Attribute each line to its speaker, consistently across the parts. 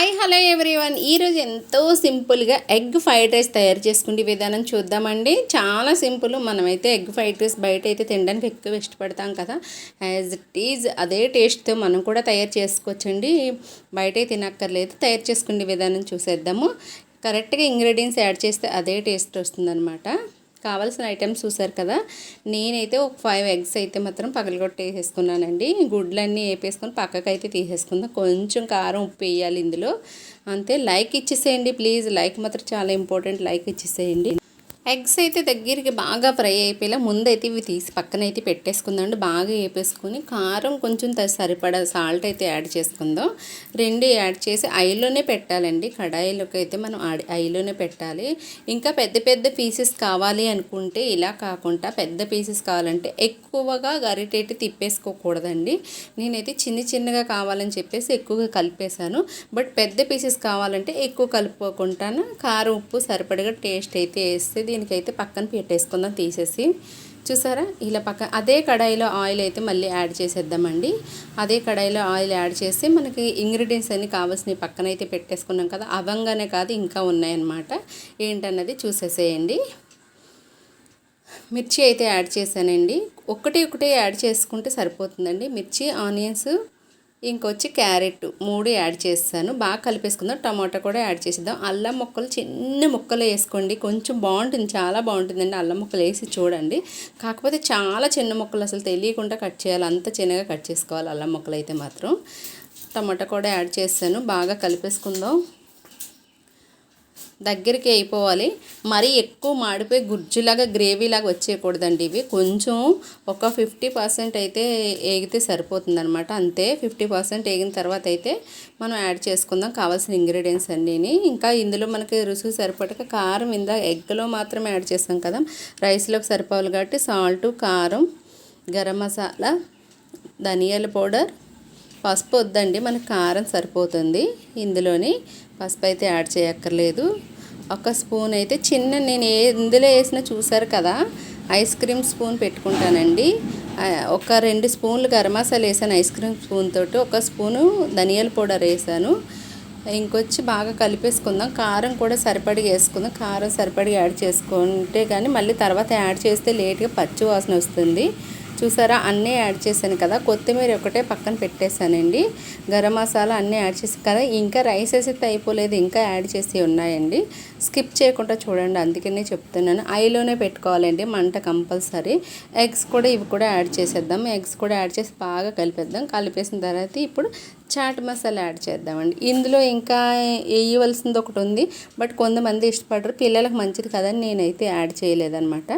Speaker 1: Hi hello everyone ఈరోజు ఎంతో సింపుల్గా ఎగ్ ఫ్రైడ్ రైస్ తయారు చేసుకునే విధానం చూద్దామండి. చాలా సింపుల్. మనమైతే ఎగ్ ఫ్రైడ్ రైస్ బయట అయితే తినడానికి ఎక్కువ ఇష్టపడతాం కదా. యాజ్ ఇట్ ఈజ్ అదే టేస్ట్తో మనం కూడా తయారు చేసుకోవచ్చండి. బయట తినక్కర్లేదు. తయారు చేసుకునే విధానం చూసేద్దాము. కరెక్ట్గా ఇంగ్రీడియంట్స్ యాడ్ చేస్తే అదే టేస్ట్ వస్తుందన్నమాట. కావాల్సిన ఐటమ్స్ చూసారు కదా నేనైతే ఒక ఫైవ్ ఎగ్స్ అయితే మాత్రం పగలగొట్టేసేసుకున్నానండి. గుడ్లన్నీ వేపేసుకొని పక్కకు అయితే తీసేసుకుందాం. కొంచెం కారం ఉప్పు వేయాలి ఇందులో. అంతే లైక్ ఇచ్చేసేయండి ప్లీజ్. లైక్ మాత్రం చాలా ఇంపార్టెంట్. లైక్ ఇచ్చేసేయండి. ఎగ్స్ అయితే దగ్గరికి బాగా ఫ్రై అయిపోయేలా ముందైతే ఇవి తీసి పక్కన అయితే పెట్టేసుకుందాం బాగా వేపేసుకొని కారం కొంచెం సరిపడా సాల్ట్ అయితే యాడ్ చేసుకుందాం. రెండు యాడ్ చేసి ఐలోనే పెట్టాలండి. కడాయిలోకి అయితే మనం ఐలోనే పెట్టాలి. ఇంకా పెద్ద పెద్ద పీసెస్ కావాలి అనుకుంటే ఇలా కాకుండా పెద్ద పీసెస్ కావాలంటే ఎక్కువగా గరిటేటి తిప్పేసుకోకూడదండి. నేనైతే చిన్న చిన్నగా కావాలని చెప్పేసి ఎక్కువగా కలిపేశాను. బట్ పెద్ద పీసెస్ కావాలంటే ఎక్కువ కలుపుకుంటాను కారం ఉప్పు సరిపడగా టేస్ట్ అయితే వేస్తే దీనికైతే పక్కన పెట్టేసుకుందాం తీసేసి. చూసారా? ఇలా పక్క అదే కడాయిలో ఆయిల్ అయితే మళ్ళీ యాడ్ చేసేద్దామండి. అదే కడాయిలో ఆయిల్ యాడ్ చేసి మనకి ఇంగ్రీడియంట్స్ అన్ని కావాల్సినవి పక్కన అయితే పెట్టేసుకున్నాం కదా అవంగానే కాదు ఇంకా ఉన్నాయన్నమాట. ఏంటన్నది చూసేసేయండి. మిర్చి అయితే యాడ్ చేశానండి. ఒకటి ఒకటి యాడ్ చేసుకుంటే సరిపోతుందండి. మిర్చి ఆనియన్స్ ఇంకొచ్చి క్యారెట్ మూడు యాడ్ చేస్తాను. బాగా కలిపేసుకుందాం. టమాటా కూడా యాడ్ చేసేద్దాం. అల్లం ముక్కలు చిన్న ముక్కలు వేసుకోండి. కొంచెం బాగుంటుంది. చాలా బాగుంటుందండి అల్లం ముక్కలు వేసి చూడండి. కాకపోతే చాలా చిన్న ముక్కలు అసలు తెలియకుండా కట్ చేయాలి. అంత చిన్నగా కట్ చేసుకోవాలి అల్లం ముక్కలు అయితే మాత్రం. టమాటా కూడా యాడ్ చేస్తాను. బాగా కలిపేసుకుందాం. దగ్గరికి అయిపోవాలి. మరీ ఎక్కువ మాడిపోయి గుజ్జులాగా గ్రేవీలాగా వచ్చేయకూడదండి ఇవి. కొంచెం ఒక ఫిఫ్టీ పర్సెంట్ అయితే ఏగితే సరిపోతుందనమాట అంతే ఫిఫ్టీ పర్సెంట్ వేగిన తర్వాత అయితే మనం యాడ్ చేసుకుందాం. కావాల్సిన ఇంగ్రీడియంట్స్ అన్నీని. ఇంకా ఇందులో మనకి రుసుగు సరిపడక కారం ఇందా ఎగ్లో మాత్రమే యాడ్ చేస్తాం కదా. రైస్లోకి సరిపోవాలి కాబట్టి సాల్ట్ కారం గరం మసాలా ధనియాల పౌడర్ పసుపు వద్దండి మనకు కారం సరిపోతుంది. ఇందులోని పసుపు అయితే యాడ్ చేయక్కర్లేదు. ఒక స్పూన్ అయితే చిన్న నేను ఏ ఇందులో వేసిన చూసారు కదా ఐస్ క్రీమ్ స్పూన్ పెట్టుకుంటానండి. ఒక రెండు స్పూన్లు గరం మసాలా వేసాను ఐస్ క్రీమ్ స్పూన్ తోటి. ఒక స్పూను ధనియాల పౌడర్ వేసాను. ఇంకొచ్చి బాగా కలిపేసుకుందాం. కారం కూడా సరిపడి వేసుకుందాం. కారం సరిపడి యాడ్ చేసుకుంటే కానీ మళ్ళీ తర్వాత యాడ్ చేస్తే లేట్గా పచ్చి వాసన వస్తుంది. చూసారా? అన్నీ యాడ్ చేశాను కదా. కొత్తిమీర ఒకటే పక్కన పెట్టేశానండి. గరం మసాలా అన్నీ యాడ్ చేసాను కదా. ఇంకా రైస్ వేసి అయిపోలేదు ఇంకా యాడ్ చేసి ఉన్నాయండి. స్కిప్ చేయకుండా చూడండి. అందుకనే చెప్తున్నాను. ఐలోనే పెట్టుకోవాలండి. మంట కంపల్సరీ. ఎగ్స్ కూడా ఇవి కూడా యాడ్ చేసేద్దాం. ఎగ్స్ కూడా యాడ్ చేసి బాగా కలిపేద్దాం. కలిపేసిన తర్వాత ఇప్పుడు చాట్ మసాలా యాడ్ చేద్దామండి. ఇందులో ఇంకా వేయవలసింది ఒకటి ఉంది బట్ కొంతమంది ఇష్టపడరు. పిల్లలకు మంచిది కదని నేనైతే యాడ్ చేయలేదన్నమాట.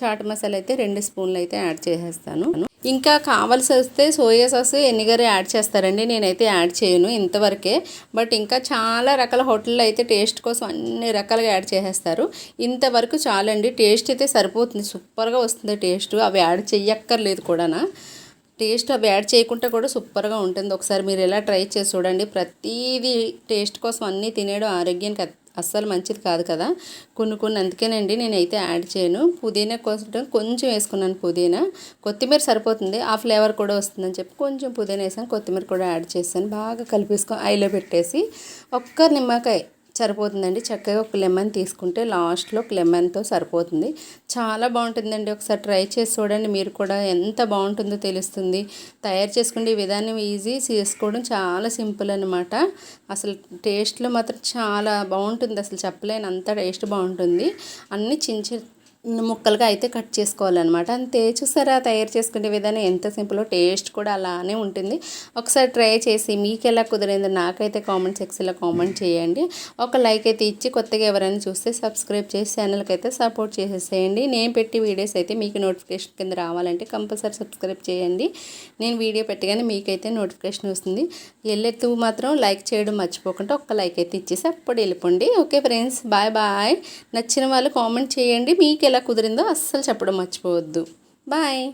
Speaker 1: చాట్ మసాలా అయితే రెండు స్పూన్లు అయితే యాడ్ చేసేస్తాను. ఇంకా కావాల్సి వస్తే సోయా సాస్ ఎన్నిగర యాడ్ చేస్తారండి. నేనైతే యాడ్ చేయను ఇంతవరకే. బట్ ఇంకా చాలా రకాల హోటల్లో అయితే టేస్ట్ కోసం అన్ని రకాలుగా యాడ్ చేసేస్తారు. ఇంతవరకు చాలండి. టేస్ట్ అయితే సరిపోతుంది. సూపర్గా వస్తుంది టేస్ట్. అవి యాడ్ చెయ్యక్కర్లేదు కూడానా. టేస్ట్ అవి యాడ్ చేయకుండా కూడా సూపర్గా ఉంటుంది. ఒకసారి మీరు ఎలా ట్రై చేసి చూడండి. ప్రతిదీ టేస్ట్ కోసం అన్నీ తినేయడం ఆరోగ్యానికి అస్సలు మంచిది కాదు కదా. కొన్ని కొన్ని అందుకేనండి నేనైతే యాడ్ చేయను. పుదీనా కోసం కొంచెం వేసుకున్నాను పుదీనా. కొత్తిమీర సరిపోతుంది. ఆ ఫ్లేవర్ కూడా వస్తుందని చెప్పి కొంచెం పుదీనా వేసాను. కొత్తిమీర కూడా యాడ్ చేశాను. బాగా కలిపేసుకొని ఐలో పెట్టేసి ఒక్క నిమ్మకాయ సరిపోతుందండి. చక్కగా ఒక లెమన్ తీసుకుంటే లాస్ట్లో ఒక లెమన్తో సరిపోతుంది. చాలా బాగుంటుందండి. ఒకసారి ట్రై చేసి చూడండి. మీరు కూడా ఎంత బాగుంటుందో తెలుస్తుంది. తయారు చేసుకునే విధానం ఈజీ చేసుకోవడం చాలా సింపుల్ అనమాట అసలు టేస్ట్లో మాత్రం చాలా బాగుంటుంది. అసలు చెప్పలేను అంత టేస్ట్ బాగుంటుంది. అన్నీ చిన్న ముక్కలుగా అయితే కట్ చేసుకోవాలన్నమాట. అంతే చూసారా? తయారు చేసుకునే విధానం ఎంత సింపుల్ టేస్ట్ కూడా అలానే ఉంటుంది. ఒకసారి ట్రై చేసి మీకు ఎలా కుదిరిందో నాకైతే కామెంట్ సెక్షన్లో కామెంట్ చేయండి. ఒక లైక్ అయితే ఇచ్చి కొత్తగా ఎవరైనా చూస్తే సబ్స్క్రైబ్ చేసి ఛానల్కి అయితే సపోర్ట్ చేసేసేయండి. నేను పెట్టి వీడియోస్ అయితే మీకు నోటిఫికేషన్ కింద రావాలంటే కంపల్సరీ సబ్స్క్రైబ్ చేయండి. నేను వీడియో పెట్టగానే మీకైతే నోటిఫికేషన్ వస్తుంది. వెళ్ళెత్తు మాత్రం లైక్ చేయడం మర్చిపోకుండా ఒక్క లైక్ అయితే ఇచ్చేసి అప్పుడు వెళ్ళిపోండి. Okay friends bye bye. నచ్చిన వాళ్ళు కామెంట్ చేయండి. మీకు ఎలా కుదిరిందో అస్సలు చెప్పడం మర్చిపోవద్దు. బాయ్.